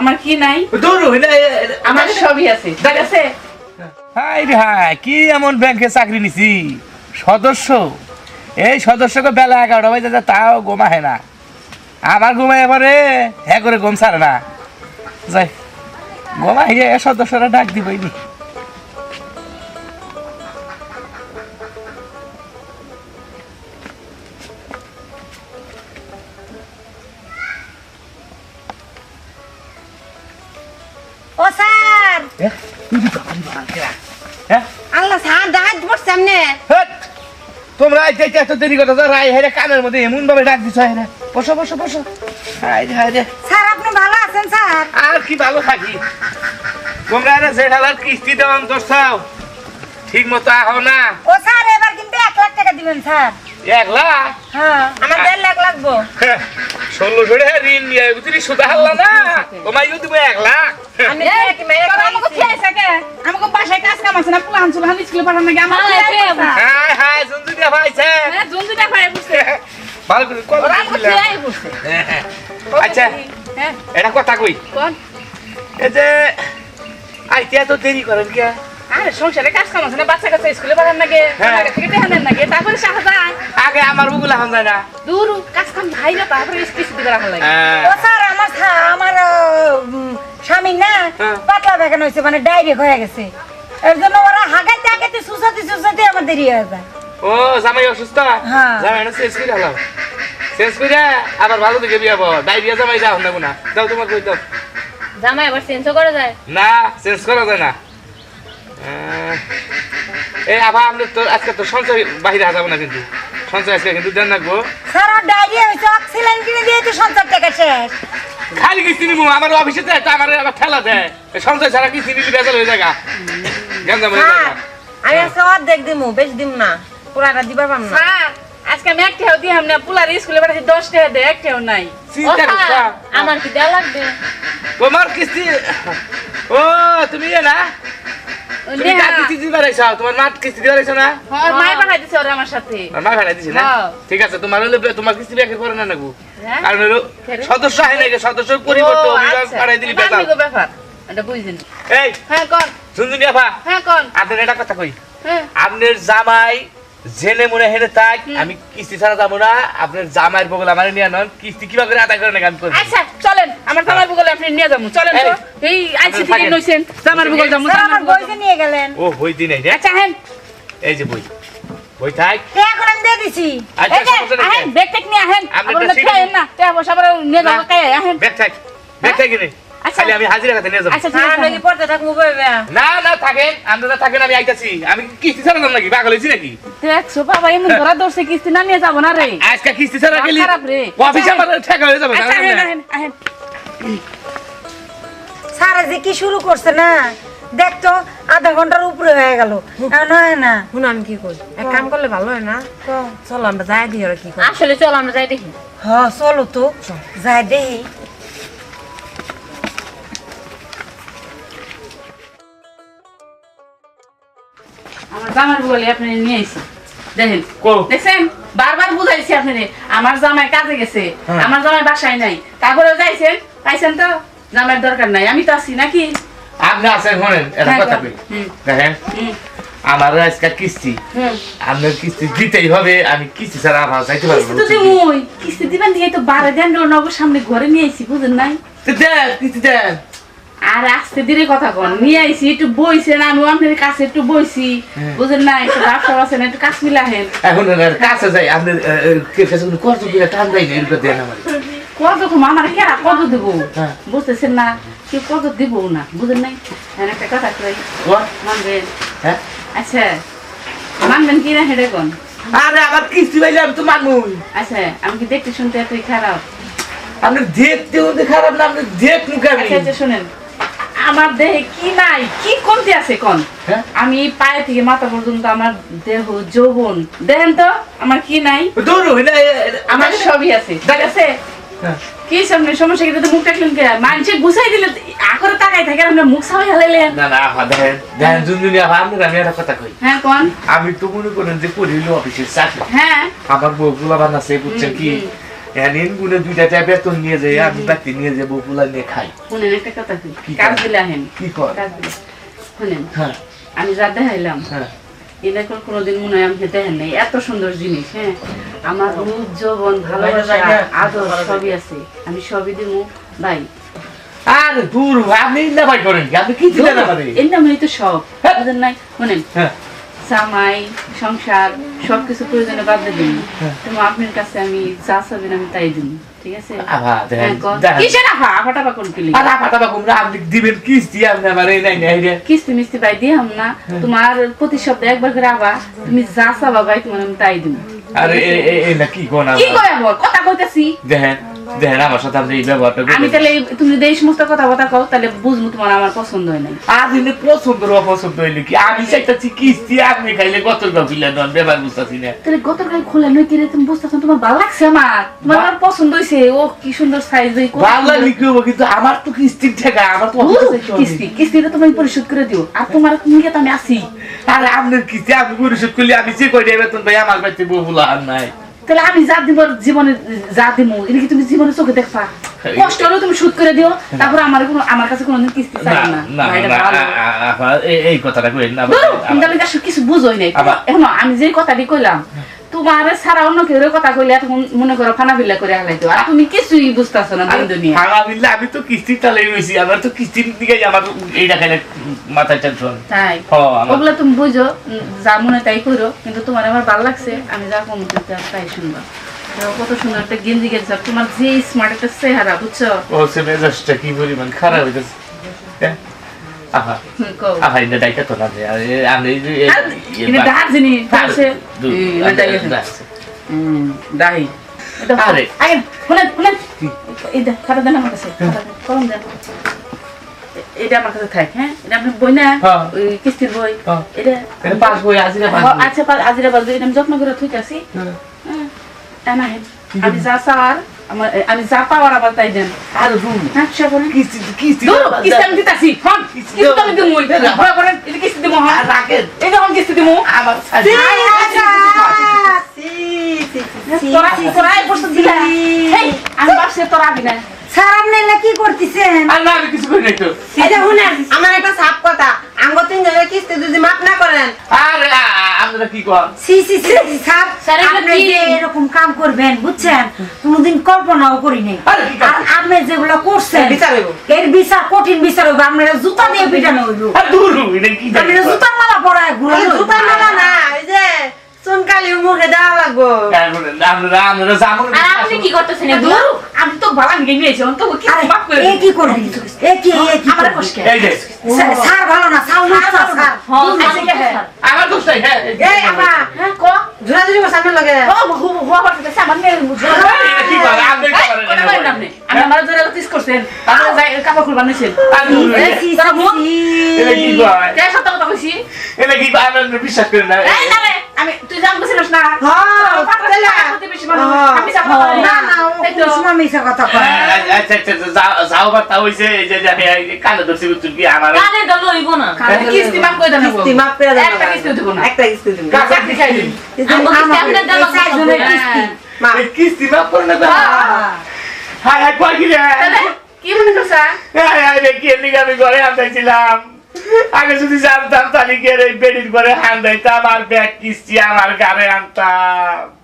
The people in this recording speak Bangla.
আমার কি নাই? দূর আমার সবই আছে। আছে। হাই রে হাই কি এমন ব্যাংকে চাকরি নিছি? সদস্য? এই সদস্যকে বেলা এগারোটা বাজে যায়, তাও না। আমার ঘুমায় এবারে হ্যাঁ করে ঘুম ছাড়ে না। যাই সদস্যরা ডাক দিবই আল্লাহ স্যার ডাক পড়ছে এমনি হেৎ, তোমরা যে এত দেরি কথা রাই হেরে কানের মধ্যে এমন ভাবে ডাক দিছ হেরে বসো বসো বসো। রে হাই রে। স্যার আপনি ভালো আছেন স্যার? আর কি ভালো থাকি? তোমরা এরা জেঠালার কিস্তি দেওয়ান করছাও। ঠিক মতো আহো না। ও স্যার এবার কিন্তু এক লাখ টাকা দিবেন স্যার? এক লাখ? হ্যাঁ আমার দেড় লাখ লাগবো। ষোলো জোড়ে ঋণ নিয়ে বুঝলি সুদা হারলা না? তোমার ইউ তুমি এক লাখ। আমাকে বাসায় কাজ কাম আছে না পুলান চুলান স্কুলে পাঠানো নাকি? আমার হাই হাই সুন্দর দিয়া ভাইছে হ্যাঁ জুনজুটা পায়ে বসে। ভালো করে দিলা? খেয়ে বসে। আচ্ছা হ্যাঁ। এটা কথা কই? কোন এই যে আইতে এত দেরি করেন কে আরে সংসারে কাজ কাম আছে না বাচ্চা কাচ্চা স্কুলে পাঠান নাকি হ্যাঁ। আগে থেকে টেহান দেন নাকি তারপরে সাহা যায় আগে আমার বুগুলা হান যায় না। দূর কাজ কাম ভাই না তারপরে কিস্তি দিতে রাখা লাগে। হ্যাঁ। ও স্যার আমার স্যা- আমার উম, স্বামী না হ্যাঁ। পাতলা বেগান হয়েছে মানে হয়ে গেছে। এর জন্য ওরা হাগাইতে হাগাইতে সুসাতে সুসাতে আমার দেরি হয়ে যায়। ও জামাই অসুস্থ। জামাই না শেষ করে হলাম শেষ করে আবার ভালো দিকে বিয়ে ডাইরিয়া জামাই যাও না গুনা। দাও তোমার কই দাও জামাই আবার চেঞ্জও করা যায়? না চেঞ্জ করা যায় না। এই আবার আমরা তো আজকে তো সঞ্চয় বাহিরে যাব না কিন্তু। সঞ্চয় আজকে কিন্তু দেন রাখব স্যার ওর ডায়রিয়া হয়েছে অক্সিজেন কিনে দিয়ে তো টাকা শেষ। খালি কিস্তি নিবো আমার অফিসে দেয় তো আমার আবার ঠেলা দেয়। সঞ্চয় ছাড়া কিস্তি বেজাল হয়ে যায় গেঞ্জাম হয়ে যায় আমি আজকে অর্ধেক দিমু বেশ দিম না। পুরাটা দিবার পাম না। আজকে আমি এক ঠেও দিয়ে আমরা পুলার স্কুলে পাঠাচ্ছি দশ টাকা দেয় এক ঠেও নাই আমার কি দেওয়া লাগবে? তোমার কিস্তি ও তুমি এ না? তুমি কিস্তি দিবার আইছো? তোমার মা কিস্তি দিবার আইছো না? মায় পাঠাই দিছে ওরা আমার সাথে। মা ভাড়া দিছি না? হ্যাঁ। ঠিক আছে তোমার হলো তোমার কিস্তি ব্যাকে করে না নাকু হ্যাঁ? কারণ হলো সদস্য হয় নাকি সদস্য অভিভাবক আচ্ছা। পাঠাই দিলি এটা ব্যাপার এটা বুঝিনি। এই হ্যাঁ কন শুনছুনি আপা? হ্যাঁ কন আপনার এটা কথা কই? হ্যাঁ। আপনার জামাই জেনে মনে হেরে থাক আমি কিস্তি ছাড়া যাব না। আপনার জামাইয়ের বগল আমার নিয়ে নন কিস্তি কীভাবে করে আদায় করে নাকি আমি করব আচ্ছা চলেন। আমার জামার বুগলে আপনি নিয়ে যাব। চলেন তো। এই আইসি থেকে নইছেন। জামার বুগল যাব। আমার বুগল বইতে নিয়ে গেলেন। ও বই দিন এই আচ্ছা হ্যাঁ এই যে বই। বই থাক। তে এখন আমি দিয়ে দিছি। আচ্ছা এই যে সমস্যা নেই। আহেন ব্যাগ টেক নিয়ে আহেন। আপনি একটা সিট- না। তে বসে আবার নিয়ে যাব। কাই আহেন। ব্যাগ থাক। ব্যাগ থাকি নেই আচ্ছা। খালি আমি হাজিরা নিয়ে যাব। আচ্ছা স্যার পড়তে থাকব না না থাকেন। থাকেন আমি আইতাছি। আমি কিস্তি ছাড়া যাব নাকি? পাগল হয়েছি নাকি? দেখছ বাবা এমন ধরা ধরছে কিস্তি না নিয়ে যাব না রে। আজকে কিস্তি ছাড়া গেলি খারাপ রে। অফিসে আমার ঠেকা হয়ে যাবে আচ্ছা স্যার যে কি শুরু করছে না? দেখতো আধা ঘণ্টার উপরে হয়ে গেল। এখন হয় না। শুনো আমি কি করি? এক কাম করলে ভালো হয় না? চলো আমরা যাই দিই ওরা কি করে। আসলে চল আমরা যাই দেখি। হ চলো তো। যাই দেহি আমার জামার বুগলে আপনি নিয়ে আইছি। দেখেন দেখছেন? বারবার বুঝাইছি আপনারে আমার জামাই কাজে গেছে হ্যাঁ। আমার জামাই বাসায় নাই। তারপরেও যাইছেন? পাইছেন তো? জামাইয়ের দরকার নাই আমি তো আছি নাকি? আপনি আছেন শোনেন এটা হ্যাঁ, কথা। দেখেন আমার আজকে কিস্তি। আপনার কিস্তি দিতেই হবে আমি কিস্তি ছাড়া ভালো চাইতে পারব কিস্তি কিস্তি দিবেন দিয়ে তো বারে দেন নগর সামনে ঘরে নিয়ে আইছি বুঝেন নাই? তো দেন কিস্তি দেন। আর আস্তে ধীরে কথা কন। নিয়ে আইছি একটু বইছেন আমি আপনার কাছে একটু বইছি। হ্যাঁ। বুঝেন না একটু ব্যবসা আছেন একটু কাজ মিলাহেন। এখন কাছে যাই আপনার আহ, আহ, কে কাছে কোনো টান দেয় না এরকম দেন আমার। কত আমার কেরা কত দেব? হ্যাঁ। বুঝতেছেন না কেউ কত দিব না বুঝেন নাই? একটা কথা কই মানবেন? হ্যাঁ। আচ্ছা মানবেন কি না হেডে কোন? আরে আমার কিস্তি পাইলে আমি তো মানুষ আচ্ছা আমি কি দেখতে শুনতে এতই খারাপ? আপনি দেখতে খারাপ না আপনি দেখ মুখে আচ্ছা আচ্ছা শুনেন। আমার দেহে কি নাই কি কমতি আছে কোন? হ্যাঁ? আমি পায়ে থেকে মাথা পর্যন্ত আমার দেহ যৌবন দেখেন তো আমার কি নাই? আমার সবই আছে ঠিক আছে? হ্যাঁ। কি সামনে সমস্যা মুখ টাকলেন কে? মানুষে গুছাই দিলে আকরে তাকাই থাকে আপনি মুখ সাবাই হালাইলেন না না দেখেন দেখেন জুনজুনি আহা আপনার আমি একটা কথা কই। হ্যাঁ কোন? আমি তো মনে করেন যে পড়িল অফিসের চাকরি। হ্যাঁ। আমার বউগুলা বানাচ্ছে বুঝছেন কি? এনিন গুনে দুইটা চা বেতন নিয়ে যাই আমি বাতি নিয়ে যাব পোলা নিয়ে খাই। শুনেন একটা কথা কি কাজ? দিলে আহেন? কি কর শুনেন হ্যাঁ। আমি যা দেখাইলাম হ্যাঁ। এটা কোন- কোনোদিন মনে হয় আমাকে দেখেন নাই। এত সুন্দর জিনিস হ্যাঁ? আমার রূপ যৌবন ভালোবাসা আদর সবই আছে। আমি সবই দিব। ভাই। আর দূর আপনি না ভাই করেন কি? আপনি কি দিলেন আমারে এর নামই তো সব। হ্যাঁ। বুঝেন নাই? শুনেন। হ্যাঁ। সংসার সবকিছু প্রয়োজনে বাদ দিয়ে দিন হ্যাঁ। তোমার আপনার কাছে আমি যা চাবেন আমি তাই দিন ঠিক আছে? আভা দেখেন হ্যাঁ, কিসের কোন কিলি আর আপনি দিবেন কিস্তি আপনি আমার এই নাই নাই কিস্তি মিস্তি ভাই না হ্যাঁ। তোমার প্রতি সপ্তাহে একবার করে তুমি যা চাবা ভাই তোমার আমি তাই আরে এই না কি কোন কি কয় কথা কইতাছি। দেখেন দেখেন আমার সাথে আপনি এই ব্যবহারটা আমি করবেন তাহলে তুমি যদি এই সমস্ত কথা কথা কও তাহলে বুঝব তোমার আমার পছন্দ হয় নাই। আজ এনে পছন্দ র অপছন্দ হইলে কি? আমি চাইতাছি কিস্তি আপনি খাইলে কত গফিলা নন ব্যবহার বুঝতাছি না। তাহলে গতর খোলা নই কিরে তুমি বুঝতেছ তোমার ভালো লাগছে আমার। তোমার আমার পছন্দ হইছে। ও কি সুন্দর সাইজ ভালো সুন্দর- কি কিন্তু আমার তো কিস্তির টাকা আমার তো। কিস্তি কিস্তিটা তুমি পরিশোধ করে দিও। আর তোমার তুমি আমি আছি। আরে আপনার কিস্তি আপনি পরিশোধ করলে আমি যে কই বেতন ভাই আমার বাড়িতে বহুলা আর নাই। তাহলে আমি যা দিব জীবনে যা দিব এটা কি তুমি জীবনে চোখে দেখবা? কষ্ট হলেও তুমি শুট করে দিও তারপর আমার কোনো আমার কাছে কোনোদিন কিস্তি চাই না। এই- কথাটা কই না ধরো, কিন্তু আমি আসলে কিছু বুঝোই নাই। এখন আমি যে কথাটি কইলাম তোমার ছাড়া অন্য কেউ কথা কইলে এখন মনে করো ফানা বিল্লা করে হালাইতো আর তুমি কিছুই বুঝতেছো না দিন দুনিয়া আলহামদুলিল্লাহ আমি তো কিস্তির তালে রয়েছি আমার তো কিস্তির দিকে আমার এইটা খাইলে মাথায় টেনশন তাই। ওগুলো তুমি বুঝো যা মনে তাই করো কিন্তু তোমার আমার ভালো লাগছে আমি যা কম তাই শুনবা। কত সুন্দর একটা গেঞ্জি গেঞ্জি তোমার যে স্মার্ট একটা চেহারা বুঝছ ও সে মেজাজটা কি পরিমাণ খারাপ হইতেছে হ্যাঁ? আহা। আহা এটা ডাইকা তো না আমি এই যে- এই- আর এই- এটা দার্জিলিং বলছে দু- হুম, আরে, এটা গেছে। দাস। হুম, দাহি আরে। আগে শুনেন শুনেন এই খাতা দেন আমার কাছে কলম দেন এটা আমার কাছে থাক হ্যাঁ এটা বই না হ্যাঁ। কিস্তির বই হ্যাঁ। এটা বই হ্যাঁ, বই? আচ্ছা আজিরা আমি যত্ন করে থুই আছি হ্যাঁ। না আমি যা আমার আমি যা পাওয়ার আবার তাই দেন। আরে। হ্যাঁ সে বলেন? কিস্তি কিস্তি দূর কিস্তি আমি দিতাছি হন কিস্তি তো আমি দিমু দেন ভয় করেন এটা কিস্তি দিমু আর রাখেন। এটা হন কিস্তি দিমু। আমার আচ্ছা, তোরা তোরা এই বছর দিলা। হেই আমি বাসে তোরা আবি না স্যার আপনি এলা কি করতেছেন? না আমি কিছু করি নাই তো। এটা শুনেন আমার একটা সাপ কথা। আঙ্গ তিন কিস্তি যদি মাপ না করেন। আরে আপনারা কি কর সি সি সি স্যার স্যার, আপনি এরকম কাম করবেন বুঝছেন? কোনোদিন কল্পনাও করি নাই। আরে আপনি যেগুলো করছেন বিচার হইব। এর বিচার কঠিন বিচার হবে আপনারা জুতা দিয়ে পিটানো হইব? আর দূর এটা কি আপনারা জুতার মালা পরায় ঘুরে জুতার মালা না ওই যে চুনকালি মুখে দেওয়া লাগবো। আপনারা আপনারা জামুন আর আপনি কি করতেছেন দূর আমি তো ভালো নিয়ে নিয়েছি অন্ত কি আরে করে এ কি করবি? এ কি এ কি আমার কষ্ট এই যে। স্যার- স্যার ভালো না স্যার না। স্যার। হ্যাঁ, দোষ নাই হ্যাঁ এই হ্যাঁ ক ঝুরাঝুরি সামনে লগে ও হু হু আবার তো সামান নিয়ে বুঝছ এটা কি করে? আপনি কথা বলেন আপনি আপনি আমার জোরে কিস করছেন তারপরে যাই কাপড় খুলবা নিছেন আর দূর এ হইলে। সি, সি, তোরা মুখ? সি। কি কয়? কে সত্য কথা কইছি কি? আপনারা বিশ্বাস করেন না এই না আমি তুই জান বুঝছিস না হ্যাঁ, কিস্তি মাফ করে না হ্যাঁ। হাই হাই কয় কি রে কি মনে করছা হাই হাই কি এদিকে আমি ঘরে আনতেছিলাম আগে যদি জানতাম তাহলে কি এই বেডির ঘরে হান দিতাম আর ব্যাগ কিস্তি আমার গাড়ে আনতাম